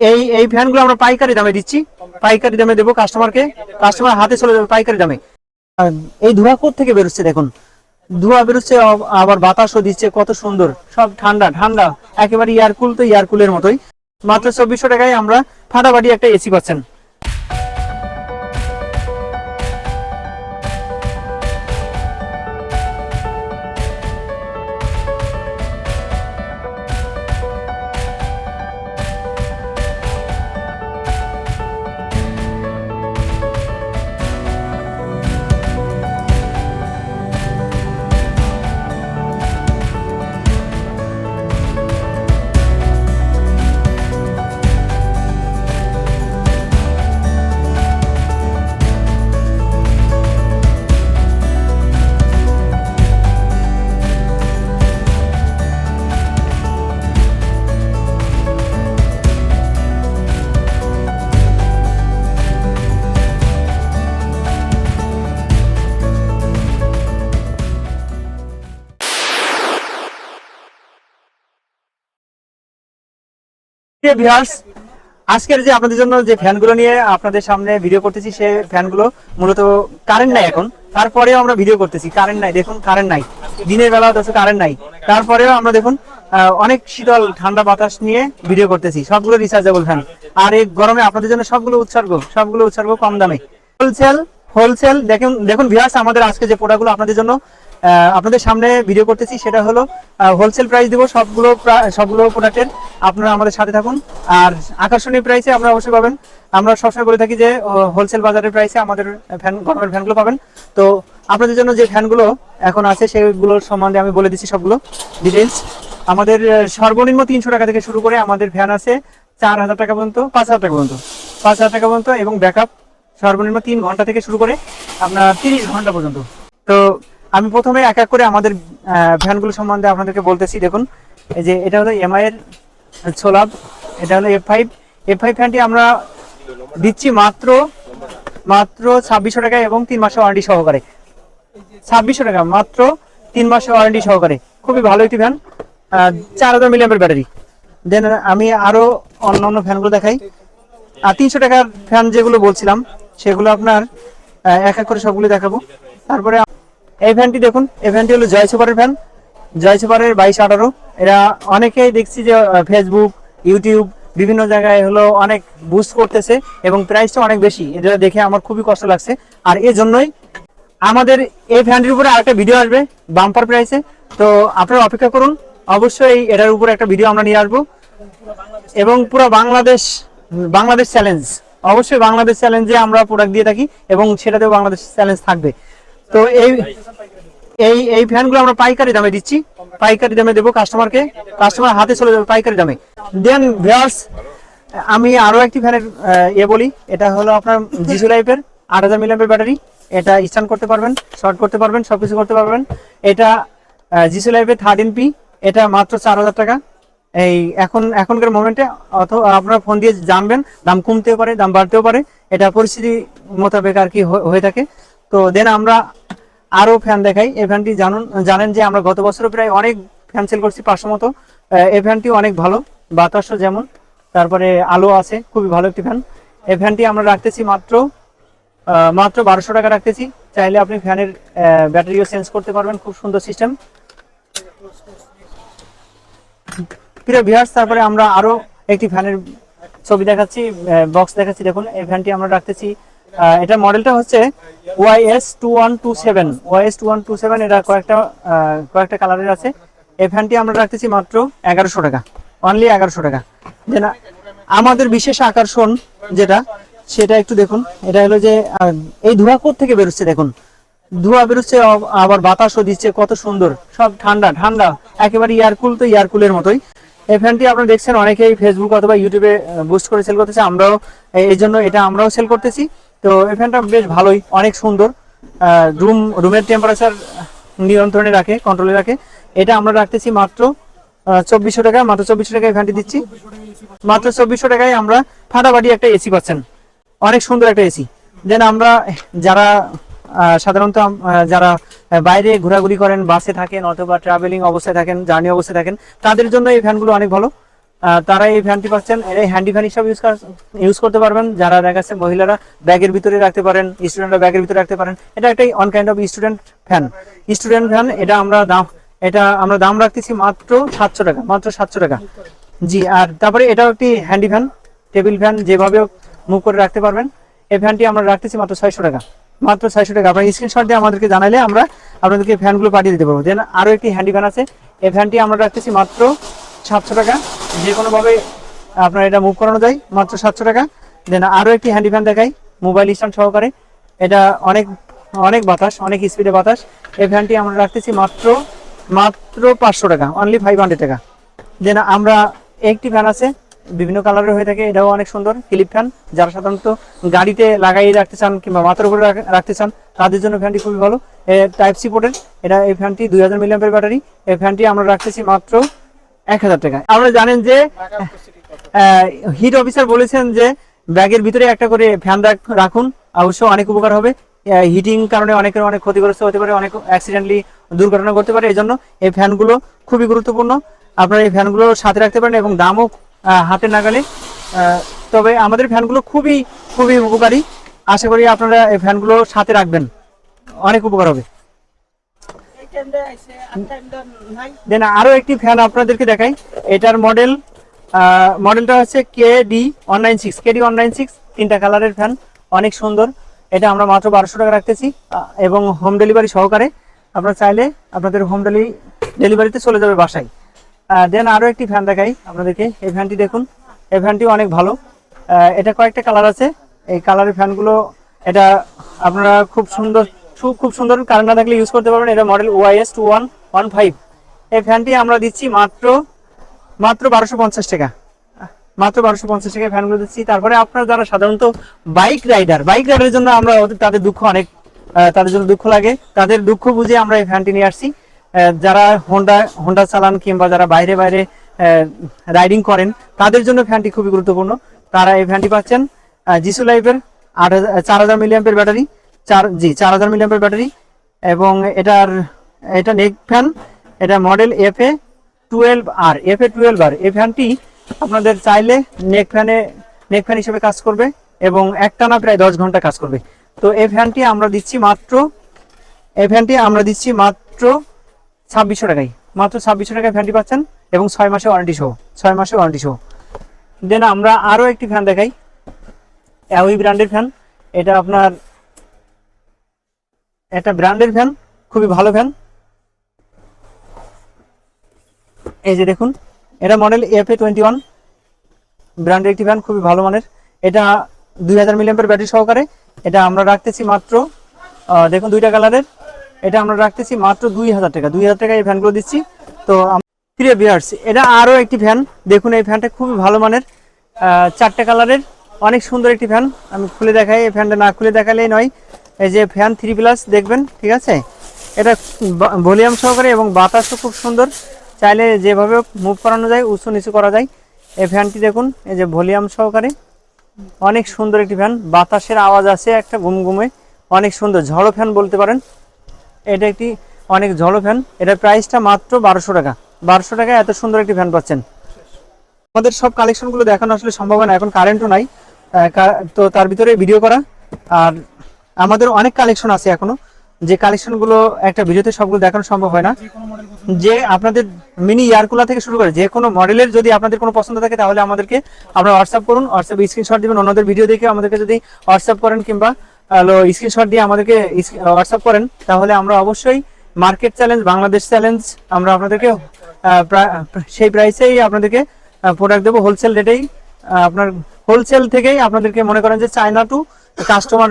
এই এই ফ্যানগুলো আমরা পাইকারি দামে দিচ্ছি। পাইকারি দামে দেবো কাস্টমারকে কাস্টমার হাতে চলে যাবে পাইকারি দামে। এই ধোঁয়া থেকে বেরোচ্ছে দেখুন? ধোঁয়া বেরোচ্ছে, আবার বাতাসও দিচ্ছে, কত সুন্দর। সব ঠান্ডা ঠান্ডা। একেবারে ইয়ারকুল তো ইয়ারকুলের মতোই। মাত্র চব্বিশশো টাকায় আমরা ফাটাফাটি একটা এসি পাচ্ছেন। আজকের যে আপনাদের জন্য যে ফ্যানগুলো নিয়ে আপনাদের সামনে ভিডিও করতেছি সেই ফ্যানগুলো মূলত কারেন্ট নাই এখন। তারপরেও আমরা ভিডিও করতেছি কারেন্ট নাই, দেখুন কারেন্ট নাই। দিনের বেলা তো কারেন্ট নাই। তারপরেও আমরা দেখুন অনেক শীতল ঠান্ডা বাতাস নিয়ে ভিডিও করতেছি, সবগুলো রিচার্জেবল ফ্যান আর এই গরমে আপনাদের জন্য সবগুলো উৎসর্গ সবগুলো উৎসর্গ কম দামে। হোলসেল হোলসেল দেখুন দেখুন ভিউয়ার্স আমাদের আজকে যে প্রোডাক্টগুলো আপনাদের জন্য আপনাদের সামনে ভিডিও করতেছি, সেটা হলো হোলসেল প্রাইস দিব, সবগুলো সবগুলো প্রোডাক্টের আপনারা আমাদের সাথে থাকুন। আর আকর্ষণীয় প্রাইসে আপনারা অবশ্যই পাবেন। আমরা সবসময় বলে থাকি যে হোলসেল বাজারের প্রাইসে আমাদের ফ্যান গরমের ফ্যানগুলো পাবেন। তো আপনাদের জন্য যে ফ্যানগুলো এখন আছে, সেগুলোর সম্বন্ধে আমি বলে দিচ্ছি সবগুলো ডিটেলস আমাদের সর্বনিম্ন তিনশো টাকা থেকে শুরু করে আমাদের ফ্যান আছে চার হাজার টাকা পর্যন্ত, পাঁচ হাজার টাকা পর্যন্ত। পাঁচ হাজার টাকা পর্যন্ত এবং ব্যাকআপ সর্বনিম্ন তিন ঘণ্টা থেকে শুরু করে আপনার তিরিশ ঘণ্টা পর্যন্ত। তো আমি প্রথমে এক এক করে আমাদের ভ্যানগুলো সম্বন্ধে আপনাদেরকে বলতেছি। দেখুন, এই যে এটা হলো এমআই এর ছোলাব, এটা হলো এফ ফাইভ এফ ফাইভ ফ্যানটি আমরা দিচ্ছি মাত্র মাত্র ছাব্বিশশো টাকা এবং তিন মাসের ওয়ারেন্টি সহকারে। ছাব্বিশশো টাকা, মাত্র তিন মাসের ওয়ারেন্টি সহকারে। খুবই ভালো একটি ভ্যান চার হাজার মিলিয়ামের ব্যাটারি দেন আমি আরও অন্য অন্য ফ্যানগুলো দেখাই। আর তিনশো টাকার ফ্যান যেগুলো বলছিলাম, সেগুলো আপনার এক এক করে সবগুলো দেখাবো। তারপরে এই ফ্যানটি দেখুন, এই ফ্যানটি হলো জয় সুপারের ফ্যান। জয় সুপারের বাইশ আঠারো। এরা অনেকেই দেখছি যে ফেসবুক ইউটিউব বিভিন্ন জায়গায় হলো অনেক বুস্ট করতেছে এবং প্রাইসটা অনেক বেশি। এটা দেখে আমার খুবই কষ্ট লাগছে। আর এই জন্যই আমাদের এই ফ্যানটির উপরে আরেকটা ভিডিও আসবে বাম্পার প্রাইসে তো আপনারা অপেক্ষা করুন, অবশ্যই এটার উপরে একটা ভিডিও আমরা নিয়ে আসব। এবং পুরো বাংলাদেশ বাংলাদেশ চ্যালেঞ্জ অবশ্যই বাংলাদেশ চ্যালেঞ্জে আমরা প্রোডাক্ট দিয়ে থাকি এবং সেটাতেও বাংলাদেশ চ্যালেঞ্জ থাকবে। তো এই এই এই ফ্যানগুলো আমরা পাইকারি দামে দিচ্ছি। পাইকারি দামে দেবো কাস্টমারকে কাস্টমার হাতে চলে যাবে পাইকারি দামে। দেন ভিউয়ার্স আমি আরও একটি ফ্যানের আহ, ইয়ে বলি। এটা হলো আপনার জিসু লাইফের আট হাজার মিলিয়ামের ব্যাটারি। এটা স্ট্যান্ড করতে পারবেন শর্ট করতে পারবেন সবকিছু করতে পারবেন। এটা জিসু লাইফের থার্টিন পি এটা মাত্র চার হাজার টাকা। এই এখন এখনকার মোমেন্টে অথবা আপনারা ফোন দিয়ে জানবেন। দাম কমতেও পারে দাম বাড়তেও পারে। এটা পরিস্থিতি মোতাবেক আর কি হয়ে থাকে। তো দেন আমরা আরও ফ্যান দেখাই। এই ফ্যানটি জানুন, জানেন যে আমরা গত বছর প্রায় অনেক ফ্যান সেল করছি পাঁচশো মতো। এই ফ্যানটি অনেক ভালো, বাতাসও যেমন, তারপরে আলো আছে, খুবই ভালো একটি ফ্যান এই ফ্যানটি আমরা রাখতেছি মাত্র মাত্র বারোশো টাকা রাখতেছি। চাইলে আপনি ফ্যানের ব্যাটারিও চেঞ্জ করতে পারবেন, খুব সুন্দর সিস্টেম প্রিয় ভিউয়ার্স তারপরে আমরা আরও একটি ফ্যানের ছবি দেখাচ্ছি বক্স দেখাচ্ছি। দেখুন, এই ফ্যানটি আমরা রাখতেছি এটা মডেলটা হচ্ছে YS two one two seven. YS two one two seven, এটা কয়েকটা কয়েকটা কালারের আছে। এই ফ্যানটি আমরা রাখতেছি মাত্র এগারোশো টাকা। অনলি এগারোশো টাকা। যে না আমাদের বিশেষ আকর্ষণ যেটা, সেটা একটু দেখুন। এটা হলো যে এই ধোঁয়া থেকে বেরোচ্ছে দেখুন? ধোঁয়া বেরোচ্ছে আব- আবার বাতাসও দিচ্ছে, কত সুন্দর। সব ঠান্ডা ঠান্ডা। একেবারে এয়ারকুল তো এয়ারকুলের মতোই। এই ফ্যানটি আপনারা দেখছেন, অনেকেই ফেসবুক অথবা ইউটিউবে বুস্ট করে সেল করতেছে। আমরাও, এই জন্য এটা আমরাও সেল করতেছি। তো এই ফ্যানটা বেশ ভালোই, অনেক সুন্দর। রুম রুমের টেম্পারেচার নিয়ন্ত্রণে রাখে কন্ট্রোলে রাখে। এটা আমরা রাখতেছি মাত্র চব্বিশশো টাকা, মাত্র চব্বিশশো টাকায় ফ্যানটি দিচ্ছি। মাত্র চব্বিশশো টাকায় আমরা ফাটাফাটি একটা এসি পাচ্ছেন। অনেক সুন্দর একটা এসি দেন আমরা যারা সাধারণত যারা বাইরে ঘোরাঘুরি করেন, বাসে থাকেন অথবা ট্রাভেলিং অবস্থায় থাকেন জার্নি অবস্থায় থাকেন, তাদের জন্য এই ফ্যানগুলো অনেক ভালো। তারা এই ফ্যানটি পাচ্ছেন। এই হ্যান্ডি ফ্যান হিসাবে ইউজ ইউজ করতে পারবেন। যারা দেখা যাচ্ছে মহিলারা ব্যাগের ভিতরে রাখতে পারেন স্টুডেন্টরা ব্যাগের ভিতরে রাখতে পারেন। এটা একটা on kind of student fan student fan এটা আমরা দাম এটা আমরা দাম রাখতেছি মাত্র সাতশো টাকা, মাত্র সাতশো টাকা। জি, আর তারপরে এটাও একটি হ্যান্ডি ফ্যান টেবিল ফ্যান যেভাবে মুভ করে রাখতে পারবেন। এই ফ্যানটি আমরা রাখতেছি মাত্র ছয়শো টাকা। মাত্র ছয়শো টাকা। আপনার স্ক্রিনশট দিয়ে আমাদেরকে জানালে আমরা আপনাদেরকে ফ্যানগুলো পাঠিয়ে দিতে পারব। দেন আরও একটি হ্যান্ডি ফ্যান আছে। এই ফ্যানটি আমরা রাখতেছি মাত্র সাতশো টাকা। যে কোনোভাবে আপনার এটা মুভ করানো যায়, মাত্র সাতশো টাকা। দেন আরও একটি হ্যান্ডি ফ্যান দেখাই মোবাইল স্ট্যান্ড সহকারে। এটা অনেক অনেক বাতাস, অনেক স্পিডে বাতাস। এই ফ্যানটি আমরা রাখতেছি মাত্র মাত্র পাঁচশো টাকা অনলি ফাইভ হান্ড্রেড টাকা। দেন আমরা একটি ফ্যান আছে, বিভিন্ন কালারের হয়ে থাকে, এটাও অনেক সুন্দর ক্লিপ ফ্যান যারা সাধারণত গাড়িতে লাগাই রাখতে চান কিংবা মাথার উপরে রাখতে চান, তাদের জন্য ফ্যানটি খুবই ভালো। টাইপ সি পোর্টের এটা এই ফ্যানটি দুই হাজার মিলিয়ামের ব্যাটারি এই ফ্যানটি আমরা রাখতেছি মাত্র এক হাজার টাকা। আপনারা জানেন যে হিট অফিসার বলেছেন যে, ব্যাগের ভিতরে একটা করে ফ্যান রাখ- রাখুন, অবশ্য অনেক উপকার হবে। হিটিং কারণে অনেকের অনেক ক্ষতিগ্রস্ত হতে পারে, অনেক অ্যাক্সিডেন্টলি দুর্ঘটনা করতে পারে এই জন্য এই ফ্যানগুলো খুবই গুরুত্বপূর্ণ। আপনারা এই ফ্যানগুলো সাথে রাখতে পারেন এবং দামও হাতে নাগালে। তবে আমাদের ফ্যানগুলো খুবই খুবই উপকারী। আশা করি আপনারা এই ফ্যানগুলো সাথে রাখবেন। অনেক উপকার হবে। দেন আরও একটি ফ্যান আপনাদেরকে দেখাই। এটার মডেল মডেলটা হচ্ছে K D one nine six K D one nine six তিনটা কালারের ফ্যান অনেক সুন্দর। এটা আমরা মাত্র বারোশো টাকা রাখতেছি এবং হোম ডেলিভারি সহকারে। আপনারা চাইলে আপনাদের হোম ডেলি ডেলিভারিতে চলে যাবে বাসায়। দেন আরও একটি ফ্যান দেখাই আপনাদেরকে। এই ফ্যানটি দেখুন, এই ফ্যানটি অনেক ভালো। এটা কয়েকটা কালার আছে। এই কালারের ফ্যানগুলো এটা আপনারা খুব সুন্দর খুব- খুব সুন্দর কারেন্ট না থাকলে ইউজ করতে পারবেন। এটা model YS two one one five এই ফ্যানটি আমরা দিচ্ছি মাত্র মাত্র বারোশো পঞ্চাশ টাকা। মাত্র বারোশো পঞ্চাশ টাকা ফ্যানগুলো দিচ্ছি। তারপরে আপনারা যারা সাধারণত বাইক রাইডার বাইক রাইডারের জন্য আমরা তাদের দুঃখ অনেক তাদের জন্য দুঃখ লাগে। তাদের দুঃখ বুঝে আমরা এই ফ্যানটি নিয়ে আসছি। যারা হোন্ডা হোন্ডা চালান কিংবা যারা বাইরে বাইরে রাইডিং করেন, তাদের জন্য ফ্যানটি খুবই গুরুত্বপূর্ণ। তারা এই ফ্যানটি পাচ্ছেন জিসু লাইফের আট চার হাজার মিলিয়ামের ব্যাটারি চার, জি, চার হাজার মিলিয়ামের ব্যাটারি এবং এটার, এটা নেক ফ্যান এটা model F A twelve R F A twelve R এই ফ্যানটি আপনাদের চাইলে নেক ফ্যানে নেক ফ্যান হিসেবে কাজ করবে এবং একটানা প্রায় দশ ঘণ্টা কাজ করবে। তো এই ফ্যানটি আমরা দিচ্ছি মাত্র, এই ফ্যানটি আমরা দিচ্ছি মাত্র ছাব্বিশশো টাকায়। মাত্র ছাব্বিশশো টাকায় ফ্যানটি পাচ্ছেন এবং ছয় মাসে ওয়ারেন্টি সহ, ছয় মাসে ওয়ারেন্টি সহ। দেন আমরা আরও একটি ফ্যান দেখাই অ্যাওই ব্র্যান্ডের ফ্যান এটা আপনার একটা ব্র্যান্ডের ফ্যান, খুবই ভালো ফ্যান। এই যে দেখুন, এটা model F A twenty one ব্র্যান্ডের একটি ফ্যান, খুবই ভালো মানের। এটা দুই হাজার মিলিয়ামের ব্যাটারি সহকারে, এটা আমরা রাখতেছি মাত্র দেখুন দুইটা কালারের। এটা আমরা রাখতেছি মাত্র দুই হাজার টাকা। দুই হাজার টাকা এই ফ্যানগুলো দিচ্ছি। তো প্রিয় বিয়ার্স এটা আরও একটি ফ্যান। দেখুন, এই ফ্যানটা খুবই ভালো মানের। চারটে কালারের, অনেক সুন্দর একটি ফ্যান। আমি খুলে দেখাই, এই ফ্যানটা না খুলে দেখালেই নয়। এই যে ফ্যান থ্রি প্লাস দেখবেন, ঠিক আছে? এটা ভলিউম সহকারে এবং বাতাসও খুব সুন্দর। চাইলে যেভাবে মুভ করানো যায়, উঁচু নিচু করা যায়। এই ফ্যানটি দেখুন, এই যে ভলিউম সহকারে। অনেক সুন্দর একটি ফ্যান বাতাসের আওয়াজ আছে একটা ঘুমঘুমে অনেক সুন্দর। ঝড়ো ফ্যান বলতে পারেন। এটা একটি অনেক ঝড়ো ফ্যান এটার প্রাইসটা মাত্র বারোশো টাকা। বারোশো টাকায় এত সুন্দর একটি ফ্যান পাচ্ছেন। আমাদের সব কালেকশনগুলো দেখানো আসলে সম্ভব না। এখন কারেন্টও নাই। তো তার ভিতরে ভিডিও করা। আর আমাদের অনেক কালেকশন আছে এখনও। যে কালেকশনগুলো একটা ভিডিওতে সবগুলো দেখানো সম্ভব হয় না। যে আপনাদের মিনি ইয়ারকুলা থেকে শুরু করে যে কোনো মডেলের যদি আপনাদের কোনো পছন্দ থাকে, তাহলে আমাদেরকে আপনারা হোয়াটসঅ্যাপ করুন হোয়াটসঅ্যাপে স্ক্রিনশট দিবেন, অন্যদের ভিডিও দেখে আমাদেরকে যদি হোয়াটসঅ্যাপ করেন কিংবা স্ক্রিনশট দিয়ে আমাদেরকে হোয়াটসঅ্যাপ করেন, তাহলে আমরা অবশ্যই মার্কেট চ্যালেঞ্জ বাংলাদেশ চ্যালেঞ্জ আমরা আপনাদেরকে সেই প্রাইসেই আপনাদেরকে প্রোডাক্ট দেবো হোলসেল রেটেই আপনার হোলসেল থেকেই আপনাদেরকে মনে করেন যে চায়না টু কাস্টমার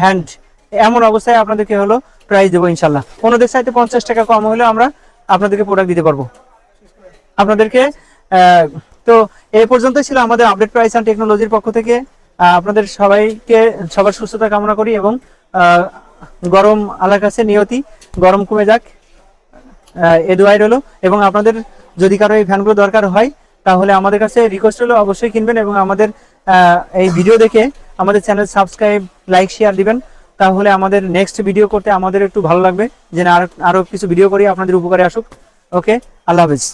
হ্যান্ড এমন অবস্থায় আপনাদেরকে হলো প্রাইস দেবো ইনশাল্লাহ। অন্যদের চাইতে পঞ্চাশ টাকা কম হলেও আমরা আপনাদেরকে প্রোডাক্ট দিতে পারব। আপনাদেরকে তো এই পর্যন্ত ছিল আমাদের আপডেট প্রাইস অ্যান্ড টেকনোলজির পক্ষ থেকে। আপনাদের সবাইকে সবার সুস্থতা কামনা করি এবং গরম আলার কাছে নিয়তি, গরম কমে যাক। এ দোয়াই রইল। এবং আপনাদের যদি কারও এই ফ্যানগুলো দরকার হয়, তাহলে আমাদের কাছে রিকোয়েস্ট হলো অবশ্যই কিনবেন এবং আমাদের এই ভিডিও দেখে আমাদের চ্যানেল সাবস্ক্রাইব লাইক শেয়ার দিবেন। তাহলে আমাদের নেক্সট ভিডিও করতে আমাদের একটু ভালো লাগবে। যে না আর, আরও কিছু ভিডিও করি, আপনাদের উপকারে আসুক। ওকে আল্লাহ হাফেজ।